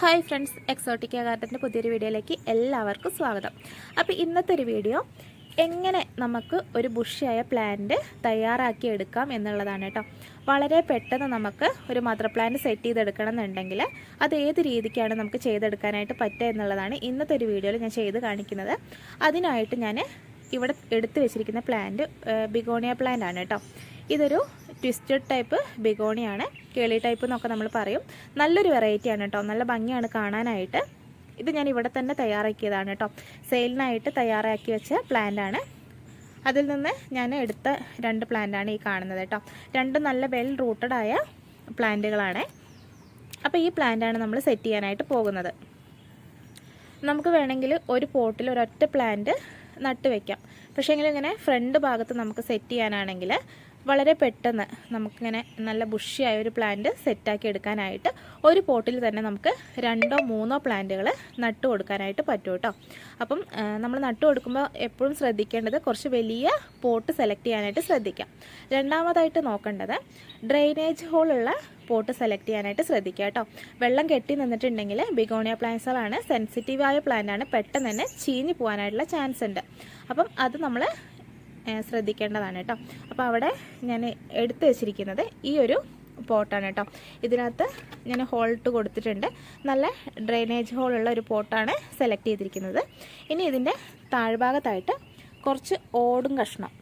Hi friends Exotica ഗാർഡന്റെ പുതിയൊരു വീഡിയോയിലേക്ക് എല്ലാവർക്കും സ്വാഗതം. അപ്പോൾ ഇന്നത്തെ ഒരു വീഡിയോ എങ്ങനെ നമുക്ക് ഒരു ബുഷിയായ പ്ലാന്റ് തയ്യാറാക്കി എടുക്കാം എന്നുള്ളതാണ് കേട്ടോ. വളരെ പെട്ടെന്ന് നമുക്ക് ഒരു മദർ പ്ലാന്റ് സെറ്റ് ചെയ്തെടുക്കണം എന്നുണ്ടെങ്കിൽ അത് ഏത് രീതിക്കാണ് നമുക്ക് ചെയ്തെടുക്കാനായിട്ട് പറ്റുക എന്നുള്ളതാണ് ഇന്നത്തെ ഒരു വീഡിയോയിൽ ഞാൻ ചെയ്ത് കാണിക്കുന്നത്. അതിനായിട്ട് ഞാൻ ഇവിടെ എടുത്തു വെച്ചിരിക്കുന്ന പ്ലാന്റ് ബിഗോണിയ പ്ലാന്റ് ആണ് കേട്ടോ ഇതൊരു ട്വിസ്റ്റഡ് ടൈപ്പ് ബിഗോണിയാണ് കേളി ടൈപ്പ് എന്നൊക്കെ നമ്മൾ പറയും. നല്ലൊരു വെറൈറ്റിയാണ് കേട്ടോ നല്ല ഭംഗിയാണ് കാണാനായിട്ട്. ഇത് ഞാൻ ഇവിടെ തന്നെ തയ്യാറാക്കിയതാണ് കേട്ടോ സെയിലിനായിട്ട് തയ്യാറാക്കി വെച്ച പ്ലാന്റ് ആണ്. അതിൽ നിന്ന് ഞാൻ എടുത്ത രണ്ട് പ്ലാന്റാണ് ഈ കാണുന്നത് കേട്ടോ രണ്ടും നല്ല വെൽ റൂട്ടഡ് ആയ പ്ലാന്റുകളാണ് അപ്പോൾ ഈ പ്ലാന്റാണ് നമ്മൾ സെറ്റ് ചെയ്യാനായിട്ട് പോകുന്നത്. നമുക്ക് വേണമെങ്കിൽ ഒരു പോട്ടിൽ ഒരൊറ്റ പ്ലാന്റ് നട്ട് വയ്ക്കാം പക്ഷേങ്കിൽ ഇങ്ങനെ ഫ്രണ്ട് ഭാഗത്ത് നമുക്ക് സെറ്റ് ചെയ്യാനാണെങ്കിൽ വളരെ പെട്ടെന്ന് നമുക്കിങ്ങനെ നല്ല ബുഷിയായ ഒരു പ്ലാന്റ് സെറ്റാക്കി എടുക്കാനായിട്ട് ഒരു പോട്ടിൽ തന്നെ നമുക്ക് രണ്ടോ മൂന്നോ പ്ലാന്റുകൾ നട്ടു കൊടുക്കാനായിട്ട് പറ്റും കേട്ടോ അപ്പം നമ്മൾ നട്ടു കൊടുക്കുമ്പോൾ എപ്പോഴും ശ്രദ്ധിക്കേണ്ടത് കുറച്ച് വലിയ പോട്ട് സെലക്ട് ചെയ്യാനായിട്ട് ശ്രദ്ധിക്കാം. രണ്ടാമതായിട്ട് നോക്കേണ്ടത് ഡ്രെയിനേജ് ഹോളുള്ള പോട്ട് സെലക്ട് ചെയ്യാനായിട്ട് ശ്രദ്ധിക്കുക കേട്ടോ. വെള്ളം കെട്ടി നിന്നിട്ടുണ്ടെങ്കിൽ ബിഗോണിയ പ്ലാന്റ്സുകളാണ് സെൻസിറ്റീവായ ആണ് പെട്ടെന്ന് തന്നെ ചീഞ്ഞു പോകാനായിട്ടുള്ള ചാൻസ് ഉണ്ട്. അപ്പം അത് നമ്മൾ ശ്രദ്ധിക്കേണ്ടതാണ് കേട്ടോ. അപ്പോൾ അവിടെ ഞാൻ എടുത്തു വെച്ചിരിക്കുന്നത് ഈ ഒരു പോട്ടാണ് കേട്ടോ. ഇതിനകത്ത് ഞാൻ ഹോൾട്ട് കൊടുത്തിട്ടുണ്ട്. നല്ല ഡ്രെയിനേജ് ഹോളുള്ള ഒരു പോട്ടാണ് സെലക്ട് ചെയ്തിരിക്കുന്നത്. ഇനി ഇതിന്റെ താഴ്ഭാഗത്തായിട്ട് കുറച്ച് ഓടും കഷ്ണം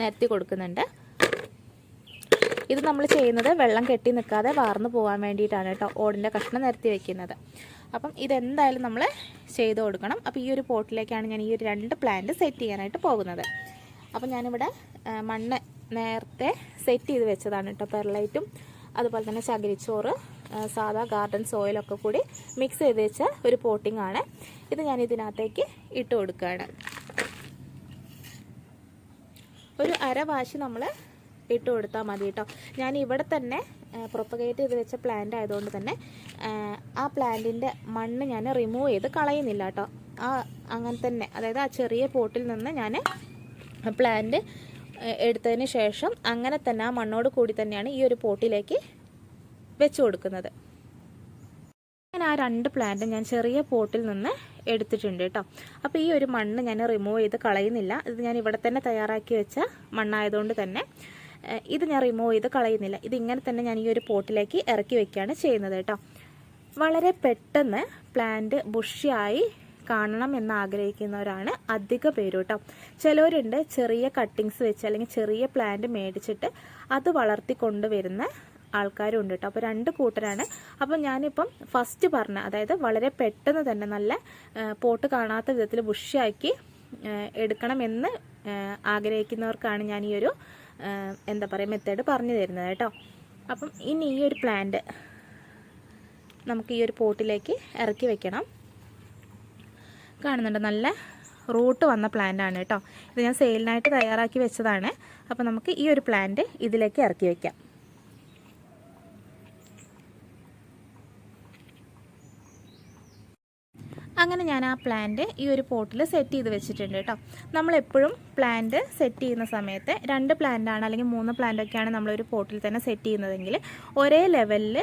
നിരത്തി കൊടുക്കുന്നുണ്ട്. ഇത് നമ്മൾ ചെയ്യുന്നത് വെള്ളം കെട്ടി നിൽക്കാതെ വാർന്നു പോകാൻ വേണ്ടിയിട്ടാണ് കേട്ടോ ഓടിന്റെ കഷ്ണം നിരത്തി വെക്കുന്നത്. അപ്പം ഇതെന്തായാലും നമ്മൾ ചെയ്ത് കൊടുക്കണം. അപ്പോൾ ഈ ഒരു പോട്ടിലേക്കാണ് ഞാൻ ഈ ഒരു രണ്ട് പ്ലാന്റ് സെറ്റ് ചെയ്യാനായിട്ട് പോകുന്നത്. അപ്പം ഞാനിവിടെ മണ്ണ് നേരത്തെ സെറ്റ് ചെയ്ത് വെച്ചതാണ് കേട്ടോ. പെർലൈറ്റും അതുപോലെ തന്നെ ചകിരിച്ചോറ് സാധാ ഗാർഡൻ സോയിലൊക്കെ കൂടി മിക്സ് ചെയ്ത് വെച്ച ഒരു പോട്ടിംഗ് ആണ്. ഇത് ഞാൻ ഇതിനകത്തേക്ക് ഇട്ട് കൊടുക്കുകയാണ്. ഒരു അരവാശി നമ്മൾ ഇട്ട് കൊടുത്താൽ മതി കേട്ടോ. ഞാൻ ഇവിടെ തന്നെ പ്രൊപ്പഗേറ്റ് ചെയ്ത് വെച്ച പ്ലാന്റ് ആയതുകൊണ്ട് തന്നെ ആ പ്ലാന്റിന്റെ മണ്ണ് ഞാൻ റിമൂവ് ചെയ്ത് കളയുന്നില്ല കേട്ടോ. ആ അങ്ങനെ തന്നെ. അതായത് ആ ചെറിയ പോട്ടിൽ നിന്ന് ഞാൻ പ്ലാന്റ് എടുത്തതിന് ശേഷം അങ്ങനെ തന്നെ ആ മണ്ണോട് കൂടി തന്നെയാണ് ഈ ഒരു പോട്ടിലേക്ക് വെച്ച് കൊടുക്കുന്നത്. ഞാൻ ആ രണ്ട് പ്ലാന്റ് ഞാൻ ചെറിയ പോട്ടിൽ നിന്ന് എടുത്തിട്ടുണ്ട് കേട്ടോ. അപ്പോൾ ഈ ഒരു മണ്ണ് ഞാൻ റിമൂവ് ചെയ്ത് കളയുന്നില്ല. ഇത് ഞാൻ ഇവിടെ തന്നെ തയ്യാറാക്കി വെച്ച മണ്ണായതുകൊണ്ട് തന്നെ. ഇത് ഞാൻ റിമൂവ് ചെയ്ത് കളയുന്നില്ല. ഇതിങ്ങനെ തന്നെ ഞാൻ ഈ ഒരു പോട്ടിലേക്ക് ഇറക്കി വെക്കുകയാണ് ചെയ്യുന്നത് കേട്ടോ. വളരെ പെട്ടെന്ന് പ്ലാന്റ് ബുഷിയായി കാണണം എന്ന് ആഗ്രഹിക്കുന്നവരാണ് അധിക പേര് കേട്ടോ. ചിലവരുണ്ട് ചെറിയ കട്ടിങ്സ് വെച്ച് അല്ലെങ്കിൽ ചെറിയ പ്ലാന്റ് മേടിച്ചിട്ട് അത് വളർത്തി കൊണ്ടുവരുന്ന ആൾക്കാരും ഉണ്ട് കേട്ടോ. അപ്പോൾ രണ്ട് കൂട്ടരാണ്. അപ്പോൾ ഞാനിപ്പം ഫസ്റ്റ് പറഞ്ഞ അതായത് വളരെ പെട്ടെന്ന് തന്നെ നല്ല പോട്ട് കാണാത്ത വിധത്തിൽ ബുഷിയാക്കി എടുക്കണമെന്ന് ആഗ്രഹിക്കുന്നവർക്കാണ് ഞാൻ ഈ ഒരു എന്താ പറയുക മെത്തേഡ് പറഞ്ഞു തരുന്നത് കേട്ടോ. അപ്പം ഇനി ഈ ഒരു പ്ലാന്റ് നമുക്ക് ഈ ഒരു പോട്ടിലേക്ക് ഇറക്കി വെക്കണം. കാണുന്നുണ്ട് നല്ല റൂട്ട് വന്ന പ്ലാന്റ് ആണ് കേട്ടോ. ഇത് ഞാൻ സെയിലിനായിട്ട് തയ്യാറാക്കി വെച്ചതാണ്. അപ്പോൾ നമുക്ക് ഈ ഒരു പ്ലാന്റ് ഇതിലേക്ക് ഇറക്കി വെക്കാം. അങ്ങനെ ഞാൻ ആ പ്ലാന്റ് ഈ ഒരു പോട്ടിൽ സെറ്റ് ചെയ്ത് വെച്ചിട്ടുണ്ട് കേട്ടോ നമ്മളെപ്പോഴും പ്ലാന്റ് സെറ്റ് ചെയ്യുന്ന സമയത്ത് രണ്ട് പ്ലാന്റാണ് അല്ലെങ്കിൽ മൂന്ന് പ്ലാന്റൊക്കെയാണ് നമ്മളൊരു പോട്ടിൽ തന്നെ സെറ്റ് ചെയ്യുന്നതെങ്കിൽ ഒരേ ലെവലിൽ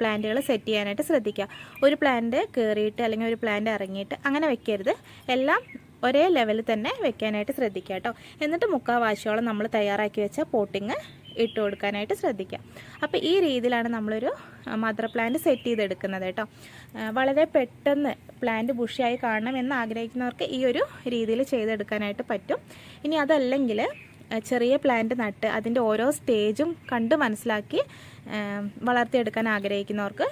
പ്ലാന്റുകൾ സെറ്റ് ചെയ്യാനായിട്ട് ശ്രദ്ധിക്കുക. ഒരു പ്ലാന്റ് കയറിയിട്ട് അല്ലെങ്കിൽ ഒരു പ്ലാന്റ് ഇറങ്ങിയിട്ട് അങ്ങനെ വെക്കരുത്. എല്ലാം ഒരേ ലെവലിൽ തന്നെ വെക്കാനായിട്ട് ശ്രദ്ധിക്കുക കേട്ടോ എന്നിട്ട് മുക്കാൽ വാശിയോളം നമ്മൾ തയ്യാറാക്കി വെച്ച പോട്ടിങ് ഇട്ട് കൊടുക്കാനായിട്ട് ശ്രദ്ധിക്കുക. അപ്പോൾ ഈ രീതിയിലാണ് നമ്മളൊരു മദർ പ്ലാന്റ് സെറ്റ് ചെയ്തെടുക്കുന്നത് കേട്ടോ വളരെ പെട്ടെന്ന് പ്ലാന്റ് ബുഷിയായി കാണണം എന്ന് ആഗ്രഹിക്കുന്നവർക്ക് ഈ ഒരു രീതിയിൽ ചെയ്തെടുക്കാനായിട്ട് പറ്റും. ഇനി അതല്ലെങ്കിൽ ചെറിയ പ്ലാന്റ് നട്ട് അതിന്റെ ഓരോ സ്റ്റേജും കണ്ട് മനസ്സിലാക്കി വളർത്തിയെടുക്കാൻ ആഗ്രഹിക്കുന്നവർക്ക്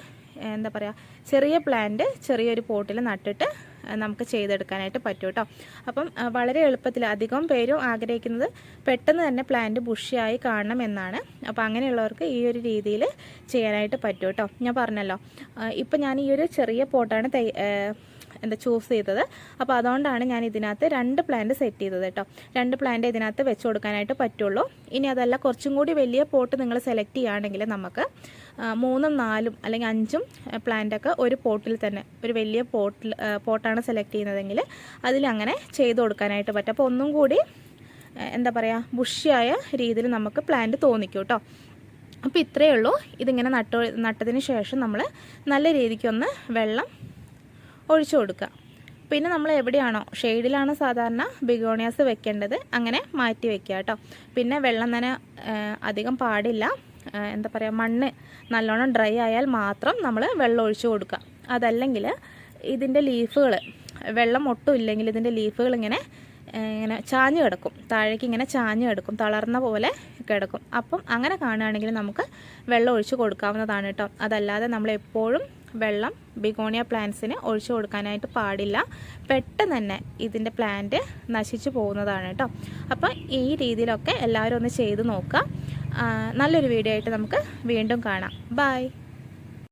എന്താ പറയുക ചെറിയ പ്ലാന്റ് ചെറിയൊരു പോട്ടിൽ നട്ടിട്ട് നമുക്ക് ചെയ്തെടുക്കാനായിട്ട് പറ്റും കേട്ടോ അപ്പം വളരെ എളുപ്പത്തിൽ അധികം പേരും ആഗ്രഹിക്കുന്നത് പെട്ടെന്ന് തന്നെ പ്ലാന്റ് ബുഷിയായി കാണണം എന്നാണ് അപ്പോൾ അങ്ങനെയുള്ളവർക്ക് ഈ ഒരു രീതിയിൽ ചെയ്യാനായിട്ട് പറ്റും കേട്ടോ ഞാൻ പറഞ്ഞല്ലോ. ഇപ്പം ഞാൻ ഈ ഒരു ചെറിയ പോട്ടാണ് എന്താ ചൂസ് ചെയ്തത്. അപ്പോൾ അതുകൊണ്ടാണ് ഞാൻ ഇതിനകത്ത് രണ്ട് പ്ലാന്റ് സെറ്റ് ചെയ്തത് കേട്ടോ രണ്ട് പ്ലാന്റ് ഇതിനകത്ത് വെച്ച് കൊടുക്കാനായിട്ട് പറ്റുള്ളൂ. ഇനി അതല്ല കുറച്ചും കൂടി വലിയ പോട്ട് നിങ്ങൾ സെലക്ട് ചെയ്യുകയാണെങ്കിൽ നമുക്ക് മൂന്നും നാലും അല്ലെങ്കിൽ അഞ്ചും പ്ലാന്റൊക്കെ ഒരു പോട്ടിൽ തന്നെ ഒരു വലിയ പോട്ടിൽ പോട്ടാണ് സെലക്ട് ചെയ്യുന്നതെങ്കിൽ അതിലങ്ങനെ ചെയ്ത് കൊടുക്കാനായിട്ട് പറ്റും. അപ്പോൾ ഒന്നും കൂടി എന്താ പറയുക ബുഷിയായ രീതിയിൽ നമുക്ക് പ്ലാന്റ് തോന്നിക്കും കേട്ടോ അപ്പോൾ ഇത്രയേ ഉള്ളൂ. ഇതിങ്ങനെ നട്ട് നട്ടതിന് ശേഷം നമ്മൾ നല്ല രീതിക്കൊന്ന് വെള്ളം ഒഴിച്ചു കൊടുക്കുക. പിന്നെ നമ്മൾ എവിടെയാണോ ഷെയ്ഡിലാണ് സാധാരണ ബിഗോണിയാസ് വെക്കേണ്ടത്. അങ്ങനെ മാറ്റി വെക്കുക കേട്ടോ. പിന്നെ വെള്ളം തന്നെ അധികം പാടില്ല. എന്താ പറയുക മണ്ണ് നല്ലോണം ഡ്രൈ ആയാൽ മാത്രം നമ്മൾ വെള്ളം ഒഴിച്ചു കൊടുക്കുക. അതല്ലെങ്കിൽ ഇതിന്റെ ലീഫുകൾ വെള്ളം ഒട്ടും ഇല്ലെങ്കിൽ ഇതിന്റെ ലീഫുകൾ ഇങ്ങനെ ഇങ്ങനെ ചാഞ്ഞു കിടക്കും. താഴേക്ക് ഇങ്ങനെ ചാഞ്ഞു കിടക്കും. തളർന്ന പോലെ കിടക്കും. അപ്പം അങ്ങനെ കാണുകയാണെങ്കിൽ നമുക്ക് വെള്ളം ഒഴിച്ച് കൊടുക്കാവുന്നതാണ് കേട്ടോ. അതല്ലാതെ നമ്മൾ എപ്പോഴും വെള്ളം ബിഗോണിയ പ്ലാന്റ്സിന് ഒഴിച്ചു കൊടുക്കാനായിട്ട് പാടില്ല. പെട്ടെന്ന് തന്നെ ഇതിന്റെ പ്ലാന്റ് നശിച്ചു പോകുന്നതാണ് കേട്ടോ. അപ്പം ഈ രീതിയിലൊക്കെ എല്ലാവരും ഒന്ന് ചെയ്ത് നോക്കുക. നല്ലൊരു വീഡിയോ ആയിട്ട് നമുക്ക് വീണ്ടും കാണാം. ബൈ.